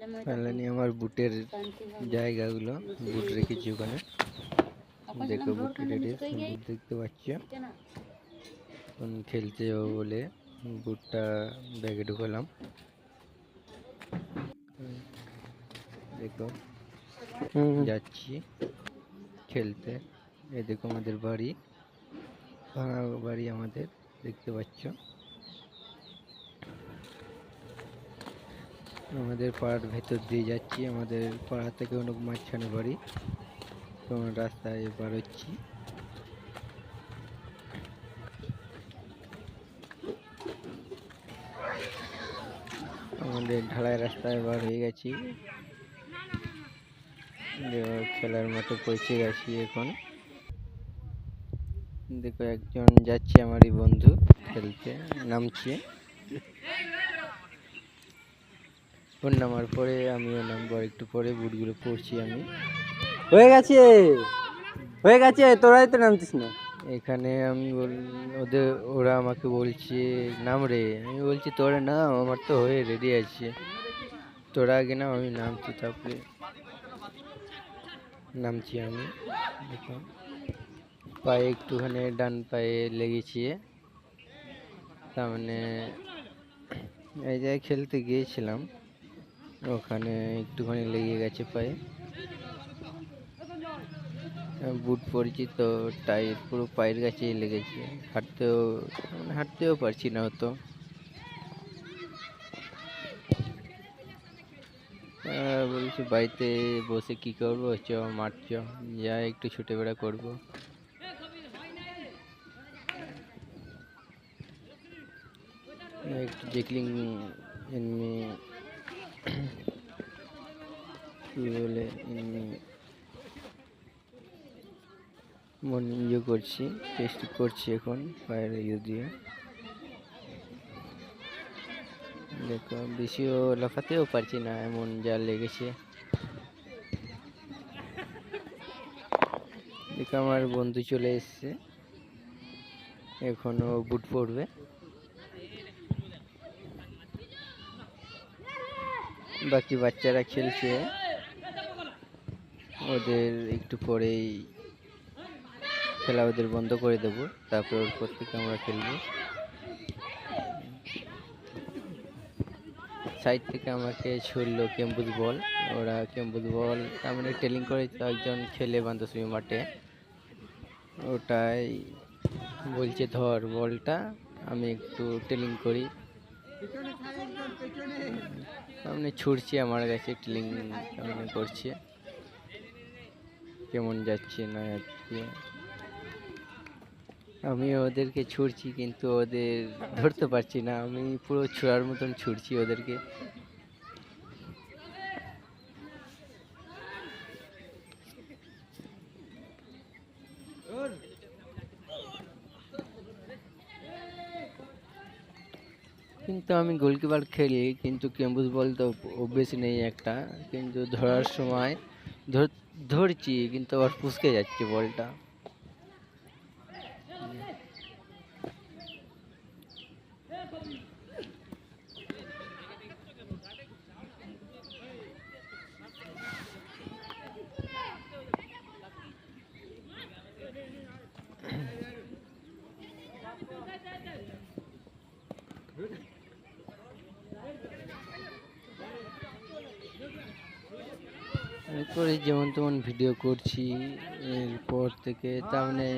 Finally আমার বুটের জায়গাগুলো, বুট রেখেছি ওখানে। দেখো বুট রেডি দেখতে পাচ্ছ? খেলতে যাব বলে বুটটা ব্যাগে ঢুকালাম। দেখো, যাচ্ছি খেলতে। এই দেখো আমাদের বাড়ি, ভাঙা বাড়ি আমাদের, দেখতে পাচ্ছ? আমাদের পাড়ার ভেতর দিয়ে যাচ্ছি। আমাদের পাড়া থেকে অনেক মাঝখানে বাড়ি। তো রাস্তায় বার হচ্ছি আমাদের ঢালাই রাস্তায় বার হয়ে গেছি। খেলার মতো পৌঁছে গেছি এখন। দেখো একজন যাচ্ছে, আমারই বন্ধু, খেলতে, নামছে। ওর নামার পরে আমিও নামবো আর একটু পরে বুটগুলো পড়ছি আমি। হয়ে গেছে! হয়ে গেছে! তোরাই তো নামতিস না। এখানে আমি বল ওদের ওরা আমাকে বলছে, নাম রে। আমি বলছি, তোরা নাম, আমার তো হয়ে রেডি আছে। তোরা আগে নাম, আমি নামছি, তারপরে নামছি আমি। পায়ে একটুখানি ডান পায়ে লেগেছে। তার মানে এই জায়গায় খেলতে গিয়েছিলাম। ওখানে একটুখানি লেগে গেছে পায়ে। বুট পরেছি তো টাইট পুরো পায়ের কাছেই লেগেছে। হাঁটতেও মানে হাঁটতেও পারছি না আহ, বলছি বাড়িতে বসে কি করব? চ মাঠ চ যা একটু ছুটে বেড়া করব। একটু জেকলিং এমনি বলে মন ইয়ে করছি টেস্ট করছি এখন পায়ের ইয়ে দিয়ে। দেখো, বেশিও লাফাতেও পারছি না, এমন যা লেগেছে। দেখো, আমার বন্ধু চলে এসছে। এখনও বুট পড়বে। বাকি বাচ্চারা খেলছে। ওদের একটু পরেই খেলা ওদের বন্ধ করে দেবো, তারপর ওর থেকে আমরা খেলব। সাইড থেকে আমাকে ছুড়লো কেম্বুজ বল। ওরা কেম্বুজ বল, তার মানে টেলিং করে একজন খেলে বান্ধবী মাঠে। ওটাই বলছে, ধর বলটা, আমি একটু টেলিং করি। সামনে ছুটছি, আমার কাছে ক্লিন সামনে করছে কেমন যাচ্ছে না যাচ্ছে? আমি ওদেরকে ছুটছি, কিন্তু ওদের ধরতে পারছি না। আমি পুরো ছোড়ার মতন ছুটছি ওদেরকে। কিন্তু আমি গোলকিপার খেলি, কিন্তু কেম্বুজ বল তো অভ্যেস নেই একটা। কিন্তু ধরার সময় ধর- ধরছি, কিন্তু আবার পুষকে যাচ্ছে বলটা। এরপরে যেমন তেমন ভিডিও করছি এরপর থেকে তার মানে